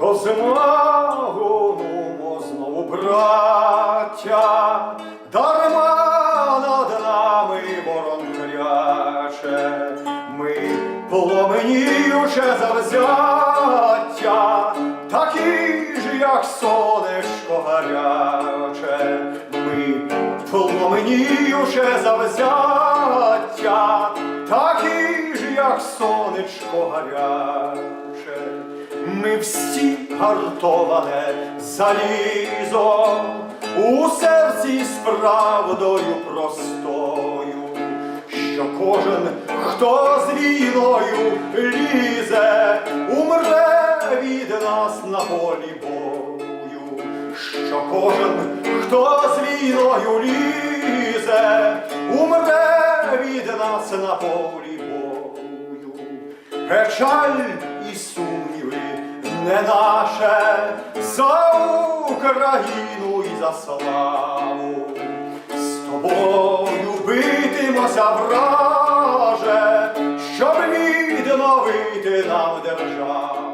До нумо знову, браття, дарма над нами ворон кряче, ми пломеніюче завзяття, такі ж, як сонечко гаряче, ми пломеніюче завзяття, такі ж, як сонечко гаряче. Ми всі гартоване залізо у серці з правдою простою, що кожен, хто з війною лізе, умре від нас на полі бою, що кожен, хто з війною лізе, умре від нас на полі бою. Печаль наше за Україну і за славу. З тобою битимося, враже, щоб відновити нам державу.